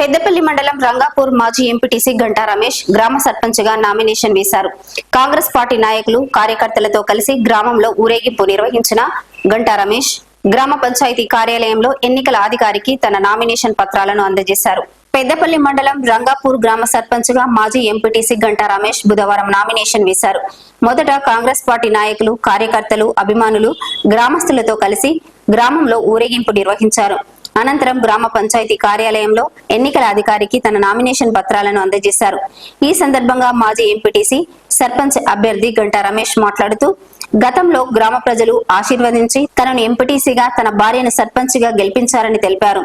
పెద్దపల్లి మండలం రంగాపూర్ మాజీ ఎంపీటీసీ గంటా రమేష్ గ్రామ సర్పంచ్గా నామినేషన్ వేశారు. కాంగ్రెస్ పార్టీ నాయకులు కార్యకర్తలతో కలిసి గ్రామంలో ఊరేగింపు నిర్వహించిన గంటా రమేష్ గ్రామ పంచాయతీ కార్యాలయంలో ఎన్నికల అధికారికి తన నామినేషన్ పత్రాలను అందజేశారు. పెద్దపల్లి మండలం రంగాపూర్ గ్రామ సర్పంచ్గా మాజీ ఎంపీటీసీ గంటా రమేష్ బుధవారం నామినేషన్ వేశారు. మొదట కాంగ్రెస్ పార్టీ నాయకులు కార్యకర్తలు అభిమానులు గ్రామస్తులతో కలిసి గ్రామంలో ఊరేగింపు నిర్వహించారు. అనంతరం గ్రామ పంచాయతీ కార్యాలయంలో ఎన్నికల అధికారికి తన నామినేషన్ పత్రాలను అందజేశారు. ఈ సందర్భంగా మాజీ ఎంపీటీసీ సర్పంచ్ అభ్యర్థి గంటా రమేష్ మాట్లాడుతూ గతంలో గ్రామ ప్రజలు ఆశీర్వదించి తనను ఎంపీటీసీగా తన భార్యను సర్పంచ్గా గెలిపించారని తెలిపారు.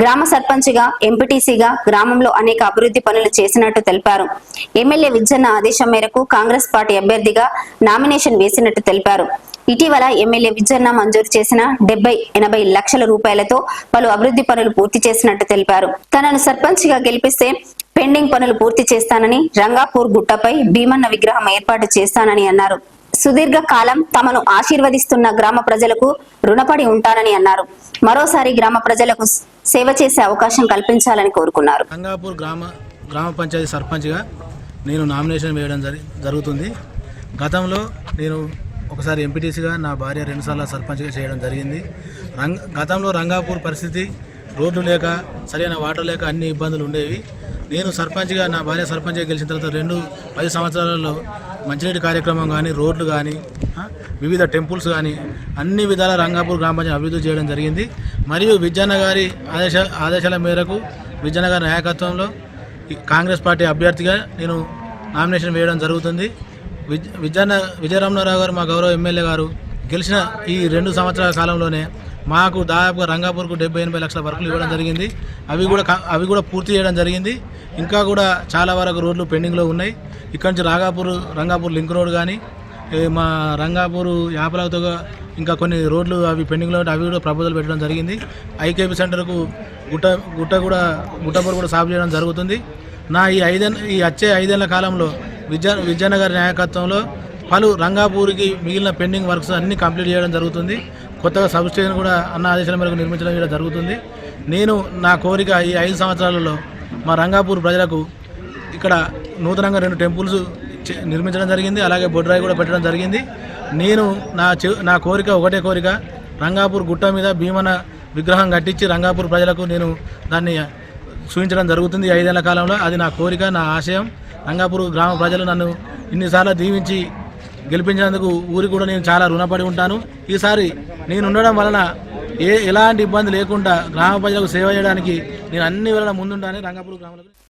గ్రామ సర్పంచ్గా ఎంపీటీసీగా గ్రామంలో అనేక అభివృద్ధి పనులు చేసినట్టు తెలిపారు. ఎమ్మెల్యే విజ్జన్న ఆదేశం మేరకు కాంగ్రెస్ పార్టీ అభ్యర్థిగా నామినేషన్ వేసినట్టు తెలిపారు. ఇటీవల ఎమ్మెల్యే విజన్న మంజూరు చేసిన డెబ్బై ఎనభై లక్షల రూపాయలతో పలు అభివృద్ధి పనులు పూర్తి చేసినట్టు తెలిపారు. తనను సర్పంచ్గా గెలిపిస్తే పెండింగ్ పనులు పూర్తి చేస్తానని రంగాపూర్ గుట్టపై భీమన్న విగ్రహం ఏర్పాటు చేస్తానని అన్నారు. సుదీర్ఘ కాలం తమను ఆశీర్వదిస్తున్న గ్రామ ప్రజలకు రుణపడి ఉంటానని అన్నారు. మరోసారి గ్రామ ప్రజలకు సేవ చేసే అవకాశం కల్పించాలని కోరుకున్నారు. రంగాపూర్ గ్రామ గ్రామ పంచాయతీ సర్పంచ్గా నేను నామినేషన్ వేయడం జరుగుతుంది. గతంలో నేను ఒకసారి ఎంపీటీసీగా నా భార్య రెండుసార్లు సర్పంచ్గా చేయడం జరిగింది. రంగ గతంలో రంగాపూర్ పరిస్థితి రోడ్లు లేక సరైన వాటర్ లేక అన్ని ఇబ్బందులు ఉండేవి. నేను సర్పంచ్గా నా భార్య సర్పంచ్గా గెలిచిన తర్వాత రెండు పది సంవత్సరాలలో మంచినీటి కార్యక్రమం కానీ రోడ్లు కానీ వివిధ టెంపుల్స్ కానీ అన్ని విధాల రంగాపూర్ గ్రామ పంచాయతీ అభివృద్ధి చేయడం జరిగింది. మరియు విజ్జన్న గారి ఆదేశ ఆదేశాల మేరకు విజ్జన్న గారి నాయకత్వంలో ఈ కాంగ్రెస్ పార్టీ అభ్యర్థిగా నేను నామినేషన్ వేయడం జరుగుతుంది. విజ్ విజయన విజయరామనారావు గారు మా గౌరవ ఎమ్మెల్యే గారు గెలిచిన ఈ రెండు సంవత్సరాల కాలంలోనే మాకు దాదాపుగా రంగాపూర్కు డెబ్బై ఎనభై లక్షల వర్కులు ఇవ్వడం జరిగింది. అవి కూడా కా- అవి కూడా పూర్తి చేయడం జరిగింది. ఇంకా కూడా చాలా వరకు రోడ్లు పెండింగ్లో ఉన్నాయి. ఇక్కడ నుంచి రాగాపూర్ రంగాపూర్ లింక్ రోడ్ కానీ మా రంగాపూర్ యాపలతో ఇంకా కొన్ని రోడ్లు అవి పెండింగ్లో ఉంటే అవి కూడా ప్రపోజల్ పెట్టడం జరిగింది. ఐకేపీ సెంటర్కు గుట్ట గుట్ట కూడా గుట్టపూర్ కూడా సాగు చేయడం జరుగుతుంది. నా ఈ ఐదేళ్ళ ఈ వచ్చే ఐదేళ్ళ కాలంలో విద్యా విద్యాన్న నాయకత్వంలో పలు రంగాపూర్కి మిగిలిన పెండింగ్ వర్క్స్ అన్నీ కంప్లీట్ చేయడం జరుగుతుంది. కొత్తగా సబ్ స్టేషన్ కూడా అన్న ఆదేశాల మేరకు నిర్మించడం కూడా జరుగుతుంది. నేను నా కోరిక ఈ ఐదు సంవత్సరాలలో మా రంగాపూర్ ప్రజలకు ఇక్కడ నూతనంగా రెండు టెంపుల్స్ నిర్మించడం జరిగింది. అలాగే బొడ్రాయి కూడా పెట్టడం జరిగింది. నేను నా నా కోరిక ఒకటే కోరిక రంగాపూర్ గుట్ట మీద భీమన విగ్రహం కట్టించి రంగాపూర్ ప్రజలకు నేను దాన్ని చూపించడం జరుగుతుంది ఐదేళ్ళ కాలంలో. అది నా కోరిక నా ఆశయం. అంగాపూర్ గ్రామ ప్రజలు నన్ను ఇన్నిసార్లు దీవించి గెలిపించినందుకు ఊరికి కూడా నేను చాలా రుణపడి ఉంటాను. ఈసారి నేను ఉండడం వలన ఏ ఎలాంటి ఇబ్బంది లేకుండా గ్రామ ప్రజలకు సేవ చేయడానికి నేను అన్ని వేళ ముందుంటానని రంగాపూర్ గ్రామంలో.